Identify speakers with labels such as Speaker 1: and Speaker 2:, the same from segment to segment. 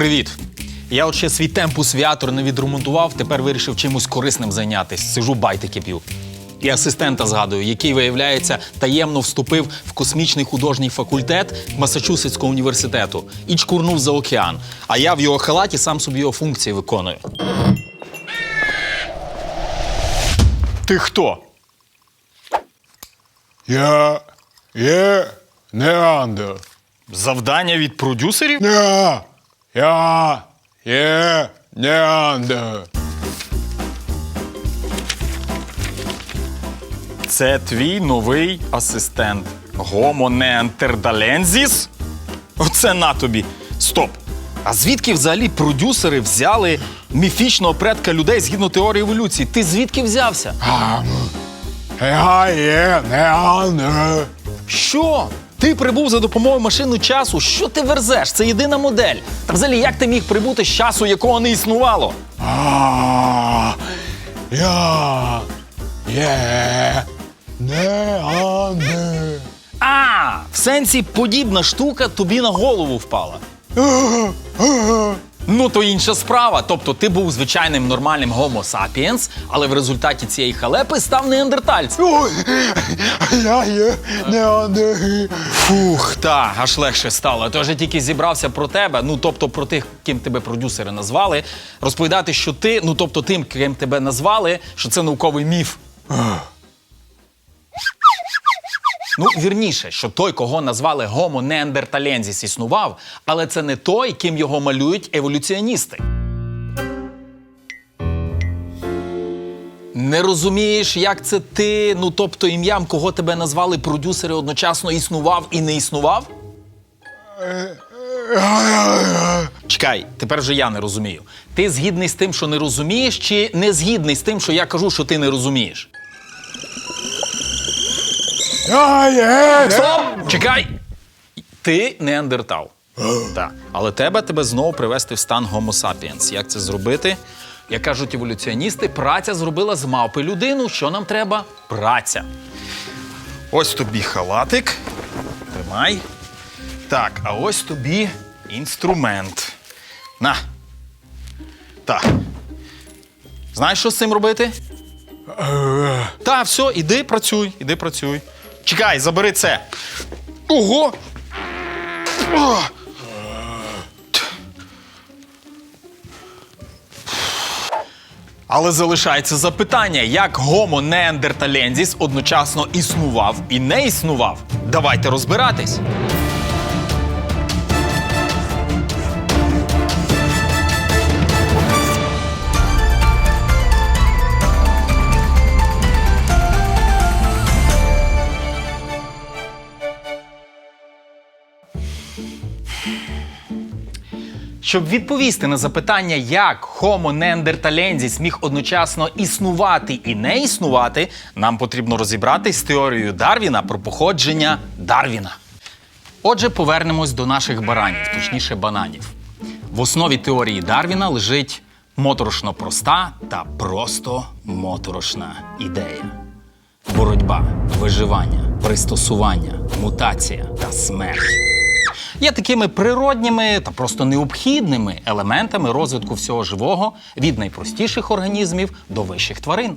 Speaker 1: Привіт. Я от ще свій темпус віатор не відремонтував, тепер вирішив чимось корисним зайнятися. Сижу байтики п'ю. І асистента згадую, який, виявляється, таємно вступив в космічний художній факультет Масачусетського університету і чкурнув за океан. А я в його халаті сам собі його функції виконую. Ти хто?
Speaker 2: Я є Неандер.
Speaker 1: Завдання від продюсерів?
Speaker 2: Я, я є Неандер.
Speaker 1: Це твій новий асистент. Гомо неантердалензіс? Оце на тобі. Стоп. А звідки взагалі продюсери взяли міфічного предка людей згідно теорії еволюції? Ти звідки взявся?
Speaker 2: Я є Неандер.
Speaker 1: Що? Ти прибув за допомогою машини часу. Що ти верзеш? Це єдина модель. Та взагалі, як ти міг прибути з часу, якого не існувало?
Speaker 2: А, я є Неандер.
Speaker 1: А, в сенсі подібна штука тобі на голову впала. Ну, то інша справа. Тобто ти був звичайним нормальним Homo sapiens, але в результаті цієї халепи став неандертальцем.
Speaker 2: Ой, я є Неандер.
Speaker 1: Фух, та, аж легше стало. Тож я тільки зібрався про тебе, ну тобто про тих, ким тебе продюсери назвали, розповідати, що ти, ну тобто тим, ким тебе назвали, що це науковий міф. Ну, вірніше, що той, кого назвали Homo neanderthalensis, існував, але це не той, ким його малюють еволюціоністи. Не розумієш, як це ти, ну тобто ім'ям, кого тебе назвали продюсери, одночасно існував і не існував? Чекай, тепер вже я не розумію. Ти згідний з тим, що не розумієш, чи не згідний з тим, що я кажу, що ти не розумієш?
Speaker 2: Я є
Speaker 1: Стоп! Чекай! Ти неандертал. Так. Але тебе тебе знову привести в стан Homo sapiens. Як це зробити? Як кажуть еволюціоністи, праця зробила з мавпи людину. Що нам треба? Праця. Ось тобі халатик. Тримай. Так, а ось тобі інструмент. На. Так. Знаєш, що з цим робити? Та, все, іди працюй, іди працюй. Чекай, забери це. Ого! О! Але залишається запитання, як гомо Неандерталензіс одночасно існував і не існував. Давайте розбиратись. Щоб відповісти на запитання, як Homo neanderthalensis міг одночасно існувати і не існувати, нам потрібно розібратись з теорією Дарвіна про походження Дарвіна. Отже, повернемось до наших баранів, точніше бананів. В основі теорії Дарвіна лежить моторошно проста та просто моторошна ідея. Боротьба, виживання, пристосування, мутація та смерть є такими природніми та просто необхідними елементами розвитку всього живого від найпростіших організмів до вищих тварин.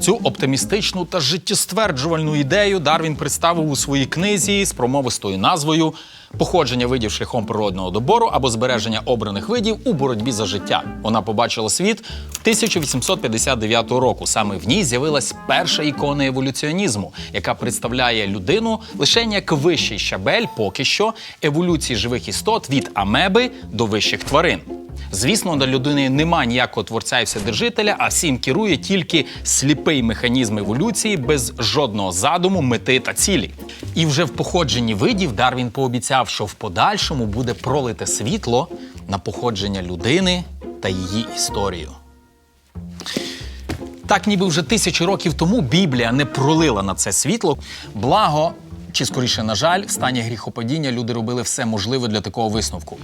Speaker 1: Цю оптимістичну та життєстверджувальну ідею Дарвін представив у своїй книзі з промовистою назвою Походження видів шляхом природного добору або збереження обраних видів у боротьбі за життя. Вона побачила світ 1859 року. Саме в ній з'явилась перша ікона еволюціонізму, яка представляє людину лише як вищий щабель, поки що еволюції живих істот від амеби до вищих тварин. Звісно, на людини немає ніякого творця і вседержителя, а всім керує тільки сліпий механізм еволюції без жодного задуму, мети та цілі. І вже в походженні видів Дарвін пообіцяв, що в подальшому буде пролите світло на походження людини та її історію. Так, ніби вже тисячі років тому Біблія не пролила на це світло. Благо, чи скоріше, на жаль, в стані гріхопадіння люди робили все можливе для такого висновку.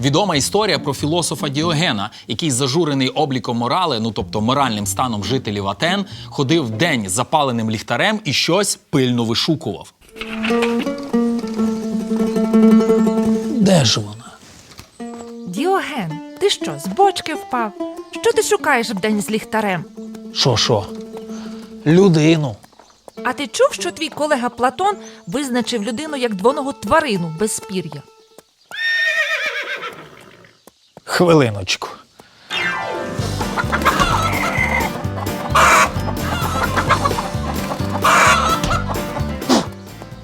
Speaker 1: Відома історія про філософа Діогена, який зажурений обліком морали, ну тобто моральним станом жителів Атен, ходив день запаленим ліхтарем і щось пильно вишукував. Де ж вона?
Speaker 3: Діоген, ти що, з бочки впав? Що ти шукаєш вдень з ліхтарем?
Speaker 1: Що, що? Людину.
Speaker 3: А ти чув, що твій колега Платон визначив людину як двоногу тварину без пір'я?
Speaker 1: Хвилиночку.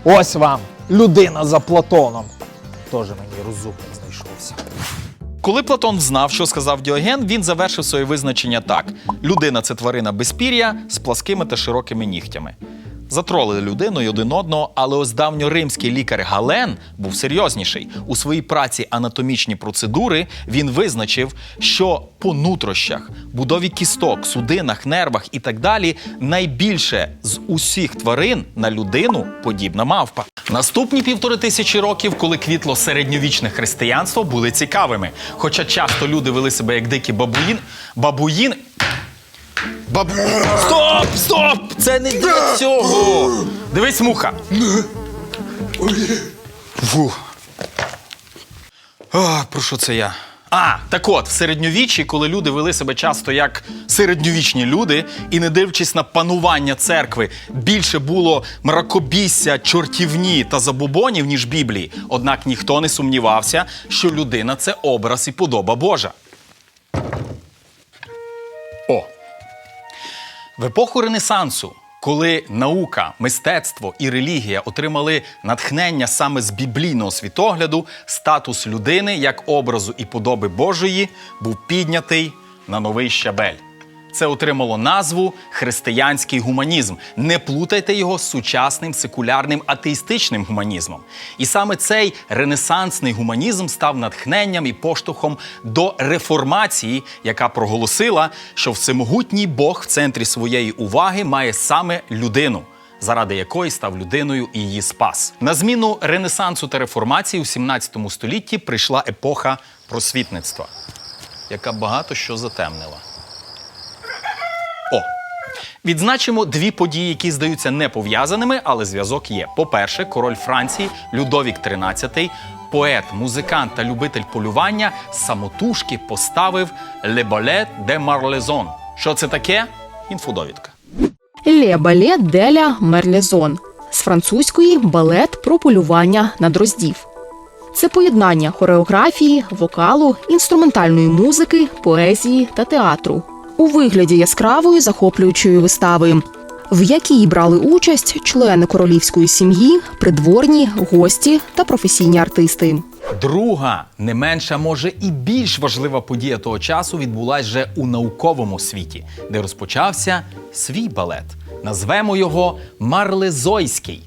Speaker 4: Ось вам людина за Платоном. Тоже мені розумник знайшовся.
Speaker 1: Коли Платон знав, що сказав Діоген, він завершив своє визначення так: людина це тварина без пір'я з пласкими та широкими нігтями. Затролили людину й один одного, але ось давньоримський лікар Гален був серйозніший. У своїй праці анатомічні процедури він визначив, що по нутрощах, будові кісток, судинах, нервах і так далі найбільше з усіх тварин на людину подібна мавпа. Наступні півтори тисячі років, коли квітло середньовічне християнство, були цікавими. Хоча часто люди вели себе як дикі бабуїн, бабуїн. Баб... Стоп! Стоп! Це не для цього! Дивись, муха. Фух. А, про що це я? А, так от, в середньовіччі, коли люди вели себе часто як середньовічні люди, і не дивлячись на панування церкви, більше було мракобісся, чортівні та забобонів, ніж Біблії. Однак ніхто не сумнівався, що людина це образ і подоба Божа. В епоху Ренесансу, коли наука, мистецтво і релігія отримали натхнення саме з біблійного світогляду, статус людини як образу і подоби Божої був піднятий на новий щабель. Це отримало назву християнський гуманізм. Не плутайте його з сучасним секулярним атеїстичним гуманізмом. І саме цей ренесансний гуманізм став натхненням і поштовхом до реформації, яка проголосила, що всемогутній Бог в центрі своєї уваги має саме людину. Заради якої став людиною і її спас. На зміну Ренесансу та реформації у 17 столітті прийшла епоха просвітництва, яка багато що затемнила. Відзначимо дві події, які здаються не пов'язаними, але зв'язок є. По-перше, король Франції Людовік XIII, поет, музикант та любитель полювання самотужки поставив «Le Ballet de Marlezon». Що це таке? Інфодовідка.
Speaker 5: Ле балет деля Мерлезон з французької балет про полювання на дроздів. Це поєднання хореографії, вокалу, інструментальної музики, поезії та театру у вигляді яскравої захоплюючої вистави, в якій брали участь члени королівської сім'ї, придворні, гості та професійні артисти.
Speaker 1: Друга, не менша, може і більш важлива подія того часу відбулася вже у науковому світі, де розпочався свій балет. Назвемо його Марлезойський.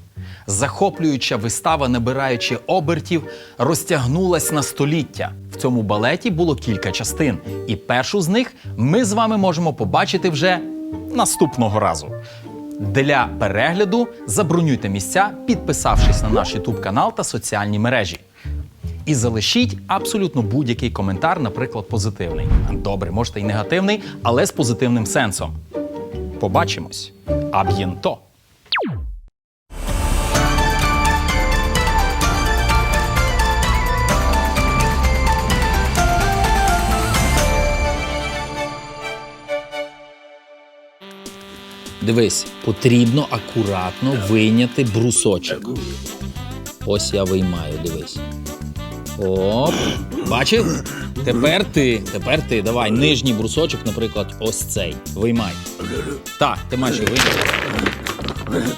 Speaker 1: Захоплююча вистава, набираючи обертів, розтягнулась на століття. В цьому балеті було кілька частин, і першу з них ми з вами можемо побачити вже наступного разу. Для перегляду забронюйте місця, підписавшись на наш YouTube канал та соціальні мережі. І залишіть абсолютно будь-який коментар, наприклад, позитивний. Добре, можете й негативний, але з позитивним сенсом. Побачимось. Аб'єнто! Дивись, потрібно акуратно вийняти брусочок. Ось я виймаю, дивись. Оп. Бачив? Тепер ти, тепер ти, давай, нижній брусочок, наприклад, ось цей. Виймай. Так, ти маєш його вийняти.